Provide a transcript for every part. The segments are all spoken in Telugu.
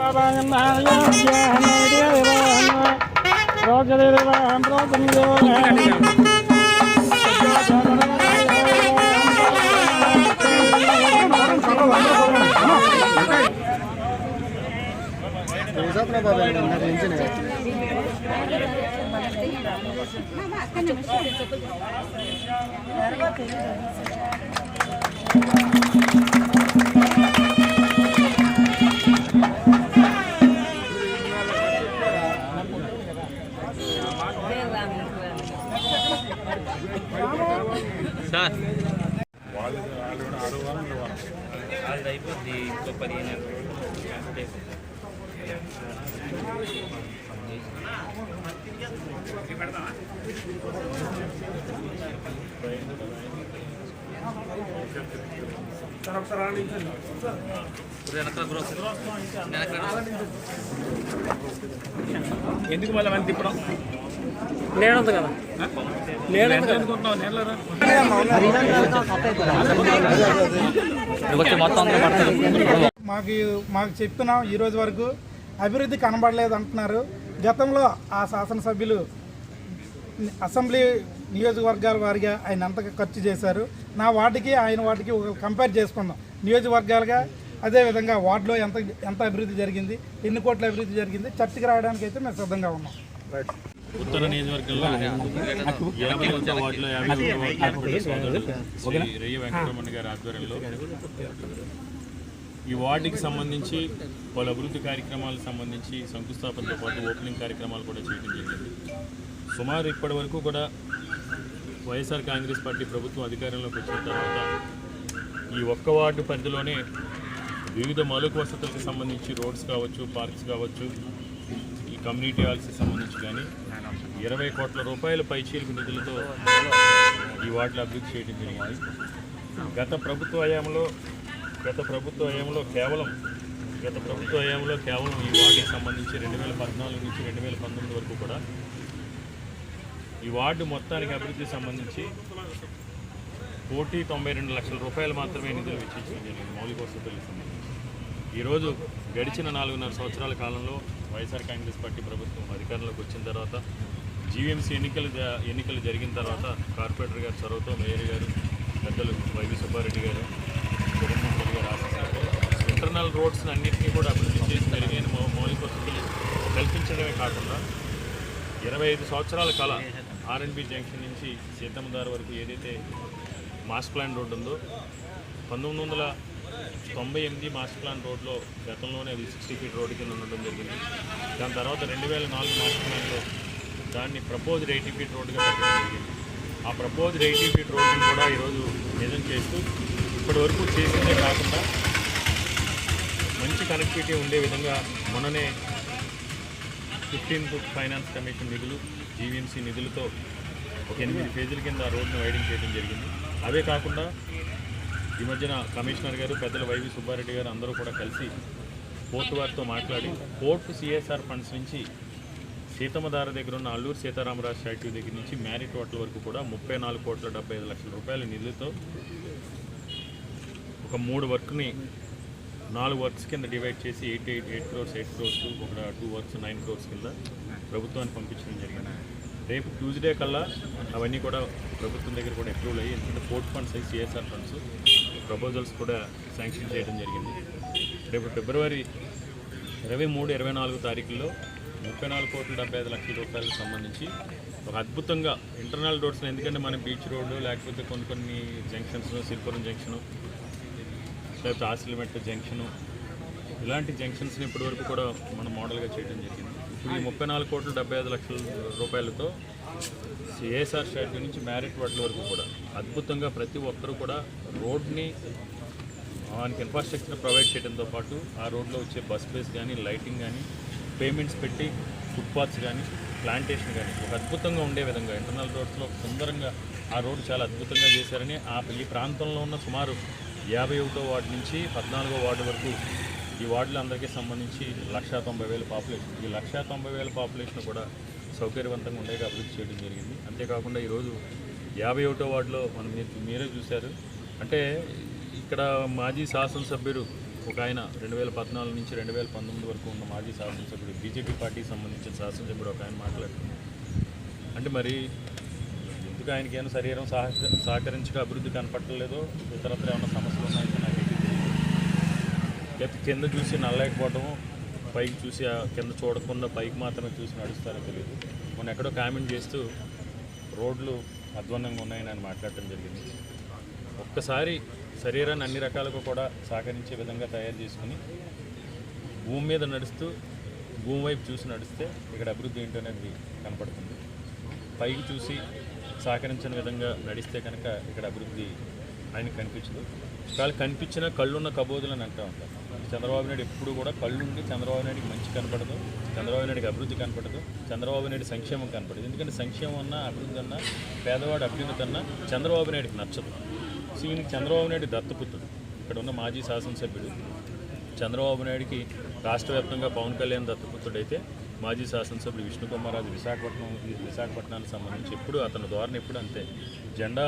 సార్ అది అయిపోద్ది ఇంకో పదిహేను అంతే. ఎందుకు మళ్ళీ మంది తిప్పడం? నేనుంది కదా. మాకు మాకు చెప్తున్నాం ఈ రోజు వరకు అభివృద్ధి కనబడలేదు అంటున్నారు. గతంలో ఆ శాసనసభ్యులు అసెంబ్లీ నియోజకవర్గాల వారిగా ఆయన ఎంత ఖర్చు చేశారు. నా వాటికి ఆయన వాటికి ఒక కంపేర్ చేసుకుందాం. నియోజకవర్గాలుగా అదేవిధంగా వార్డులో ఎంత ఎంత అభివృద్ధి జరిగింది ఎన్ని కోట్ల అభివృద్ధి జరిగింది చర్చకి రావడానికి అయితే మేము సిద్ధంగా ఉన్నాం. ఉత్తర నియోజకవర్గంలో యాభై వార్డులో యాభై రెయ్య వెంకటరమణ గారి ఆధ్వర్యంలో ఈ వార్డుకి సంబంధించి పలు అభివృద్ధి కార్యక్రమాలకు సంబంధించి శంకుస్థాపనతో పాటు ఓపెనింగ్ కార్యక్రమాలు కూడా చేయడం జరిగింది. సుమారు ఇప్పటి వరకు కూడా వైఎస్ఆర్ కాంగ్రెస్ పార్టీ ప్రభుత్వం అధికారంలోకి వచ్చిన తర్వాత ఈ ఒక్క వార్డు పరిధిలోనే వివిధ మౌలిక వసతులకు సంబంధించి రోడ్స్ కావచ్చు పార్క్స్ కావచ్చు ఈ కమ్యూనిటీ హాల్స్కి సంబంధించి కానీ ఇరవై కోట్ల రూపాయల పైచీలకు నిధులతో ఈ వార్డులు అభివృద్ధి చేయడం జరిగింది. గత ప్రభుత్వ హయాంలో గత ప్రభుత్వ హయాంలో కేవలం గత ప్రభుత్వ హయాంలో కేవలం ఈ వార్డుకి సంబంధించి రెండు వేల పద్నాలుగు నుంచి రెండు వేల పంతొమ్మిది వరకు కూడా ఈ వార్డు మొత్తానికి అభివృద్ధికి సంబంధించి కోటి తొంభై రెండు లక్షల రూపాయలు మాత్రమే నిధులు వెచ్చించడం జరిగింది మౌలిక వసతులకు సంబంధించి. ఈరోజు గడిచిన నాలుగున్నర సంవత్సరాల కాలంలో వైఎస్ఆర్ కాంగ్రెస్ పార్టీ ప్రభుత్వం అధికారంలోకి వచ్చిన తర్వాత జీవీఎంసీ ఎన్నికలు ఎన్నికలు జరిగిన తర్వాత కార్పొరేటర్ గారు చొరవతో మేయర్ గారు పెద్దలు వైవి సుబ్బారెడ్డి గారు జగన్మోహన్ రెడ్డి గారు ఆశిస్తున్నారు. ఇంటర్నల్ రోడ్స్ అన్నింటినీ కూడా అభివృద్ధి చేసి మెరుగైన మౌలిక వసతులు కల్పించడమే కాకుండా ఇరవై ఐదు సంవత్సరాల కళ ఆర్ఎన్బి జంక్షన్ నుంచి సీతమ్మదారు వరకు ఏదైతే మాస్ ప్లాన్ రోడ్డు ఉందో పంతొమ్మిది వందల తొంభై ఎనిమిది మాస్ ప్లాన్ రోడ్లో గతంలోనే అది సిక్స్టీ ఫీట్ రోడ్డు కింద ఉండడం జరిగింది. దాని తర్వాత రెండు వేల నాలుగు మాస్ ప్లాన్లో దాన్ని ప్రపోజ్డ్ ఎయిటీ ఫీట్ రోడ్డుగా పెట్టడం జరిగింది. ఆ ప్రపోజ్డ్ ఎయిటీ ఫీట్ రోడ్డుని కూడా ఈరోజు నిజం చేస్తూ ఇప్పటి వరకు చేసిందే కాకుండా మంచి కనెక్టివిటీ ఉండే విధంగా మొన్ననే ఫిఫ్టీన్త్ ఫైనాన్స్ కమిషన్ నిధులు జీవీఎంసీ నిధులతో ఒక ఎనిమిది పేజీల కింద ఆ వైడింగ్ చేయడం జరిగింది. అవే కాకుండా ఈ మధ్యన కమిషనర్ గారు పెద్దల వైవి సుబ్బారెడ్డి గారు అందరూ కూడా కలిసి కోర్టు వారితో మాట్లాడి కోర్టు సిఎస్ఆర్ ఫండ్స్ నుంచి సీతమ్మదార దగ్గర ఉన్న అల్లూరు సీతారామరాజు స్టాట్యూ దగ్గర నుంచి మ్యారిట్ హోటల్ వరకు కూడా ముప్పై నాలుగు కోట్ల డెబ్బై ఐదు లక్షల రూపాయల నిధులతో ఒక మూడు వర్క్ని నాలుగు వర్క్స్ కింద డివైడ్ చేసి eight eight eight crores eight crores ఒక టూ వర్క్స్ నైన్ క్రోర్స్ కింద ప్రభుత్వానికి పంపించడం జరిగింది. రేపు ట్యూస్డే కల్లా అవన్నీ కూడా ప్రభుత్వం దగ్గర కూడా అప్రూవ్ అయ్యి ఎందుకంటే పోర్ట్ ఫండ్స్ అయ్యి సిఎస్ఆర్ ఫండ్స్ ప్రపోజల్స్ కూడా శాంక్షన్ చేయడం జరిగింది. రేపు ఫిబ్రవరి ఇరవై మూడు ఇరవై నాలుగు తారీఖుల్లో ముప్పై నాలుగు కోట్ల డెబ్బై ఐదు లక్షల రూపాయలకు సంబంధించి ఒక అద్భుతంగా ఇంటర్నల్ రోడ్స్ ఎందుకంటే మన బీచ్ రోడ్డు లేకపోతే కొన్ని కొన్ని జంక్షన్స్ సిరిపురం జంక్షను లేకపోతే ఆసిలిమెట్ జంక్షను ఇలాంటి జంక్షన్స్ని ఇప్పటివరకు కూడా మనం మోడల్గా చేయడం జరిగింది. ఈ ముప్పై నాలుగు కోట్ల డెబ్బై ఐదు లక్షల రూపాయలతో సిఎస్ఆర్ స్టాట్యూ నుంచి మ్యారిట్ వాటి వరకు కూడా అద్భుతంగా ప్రతి ఒక్కరూ కూడా రోడ్ని మనకి ఇన్ఫ్రాస్ట్రక్చర్ ప్రొవైడ్ చేయడంతో పాటు ఆ రోడ్లో వచ్చే బస్ బేస్ కానీ లైటింగ్ కానీ పేమెంట్స్ పెట్టి ఫుట్పాత్స్ కానీ ప్లాంటేషన్ కానీ ఒక అద్భుతంగా ఉండే విధంగా ఇంటర్నల్ రోడ్స్లో సుందరంగా ఆ రోడ్డు చాలా అద్భుతంగా చేశారని ఆ ఈ ప్రాంతంలో ఉన్న సుమారు యాభై ఒకటో వార్డు నుంచి పద్నాలుగో వార్డు వరకు ఈ వార్డులు అందరికీ సంబంధించి లక్షా తొంభై వేల పాపులేషన్. ఈ లక్షా తొంభై వేల పాపులేషన్ కూడా సౌకర్యవంతంగా ఉండేగా అభివృద్ధి చేయడం జరిగింది. అంతేకాకుండా ఈరోజు యాభై ఒకటో వార్డులో మనం మీరే చూశారు. అంటే ఇక్కడ మాజీ శాసనసభ్యుడు ఒక ఆయన రెండు వేల పద్నాలుగు నుంచి రెండు వేల పంతొమ్మిది వరకు ఉన్న మాజీ శాసనసభ్యుడు బీజేపీ పార్టీకి సంబంధించిన శాసనసభ్యుడు ఒక ఆయన మాట్లాడుతున్నారు అంటే మరి ఎందుకు ఆయనకేమైనా శరీరం సహ సహకరించక అభివృద్ధి కనపట్టలేదో ఇతరత్ర ఏమైనా సమస్యలు ఉన్నాయి? లేకపోతే కింద చూసి నల్లలేకపోవటం పైకి చూసి ఆ కింద చూడకుండా పైకి మాత్రమే చూసి నడుస్తారో తెలియదు మొన్న ఎక్కడో కామెంట్ చేస్తూ రోడ్లు అధ్వాన్నంగా ఉన్నాయని ఆయన మాట్లాడటం జరిగింది. ఒక్కసారి శరీరాన్ని అన్ని రకాలుగా కూడా సహకరించే విధంగా తయారు చేసుకుని భూమి మీద నడుస్తూ భూమి వైపు చూసి నడిస్తే ఇక్కడ అభివృద్ధి ఏంటో అనేది కనపడుతుంది. పైకి చూసి సహకరించిన విధంగా నడిస్తే కనుక ఇక్కడ అభివృద్ధి ఆయనకు కనిపించదు. వాళ్ళు కనిపించిన కళ్ళున్న కబోదులు అని అంటూ ఉంటారు. చంద్రబాబు నాయుడు ఎప్పుడు కూడా కళ్ళుండి చంద్రబాబు నాయుడికి మంచి కనపడదు చంద్రబాబు నాయుడికి అభివృద్ధి కనపడదు చంద్రబాబు నాయుడు సంక్షేమం కనపడదు. ఎందుకంటే సంక్షేమం అన్నా అభివృద్ధి అన్నా పేదవాడు అభ్యున్నతి అన్నా చంద్రబాబు నాయుడికి నచ్చదు. సో ఈయనకి చంద్రబాబు నాయుడు దత్తపుత్రుడు ఇక్కడ ఉన్న మాజీ శాసనసభ్యుడు. చంద్రబాబు నాయుడికి రాష్ట్ర వ్యాప్తంగా పవన్ కళ్యాణ్ దత్తపుత్రుడైతే మాజీ శాసనసభ్యుడు విష్ణుకుమారాజు విశాఖపట్నం విశాఖపట్నానికి సంబంధించి ఎప్పుడు అతని ధోరణి ఎప్పుడు అంతే. జెండా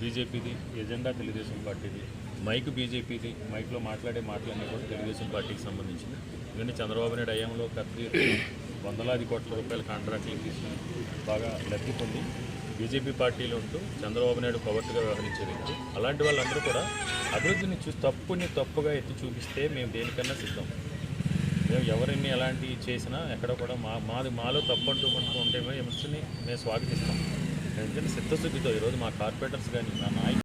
బీజేపీది ఎజెండా తెలుగుదేశం పార్టీది. మైక్ బీజేపీది మైక్లో మాట్లాడే మాటలన్నీ కూడా తెలుగుదేశం పార్టీకి సంబంధించిన ఎందుకంటే చంద్రబాబు నాయుడు అయ్యంలో ఖర్చు వందలాది కోట్ల రూపాయల కాంట్రాక్టులు తీసుకుని బాగా లబ్ధి పొంది బీజేపీ పార్టీలో ఉంటూ చంద్రబాబు నాయుడు కొవట్టుగా వ్యవహరించే అలాంటి వాళ్ళందరూ కూడా అభివృద్ధిని చూసి తప్పుని తప్పుగా ఎత్తి చూపిస్తే మేము దేనికన్నా సిద్ధం. మేము ఎవరిని ఎలాంటివి చేసినా ఎక్కడ కూడా మా మాది మాలో తప్పంటూ మనకు ఉంటే విమర్శని మేము స్వాగతిస్తాం. ఎందుకంటే చిత్తశుద్ధితో ఈరోజు మా కార్పొరేటర్స్ కానీ మా నాయకులు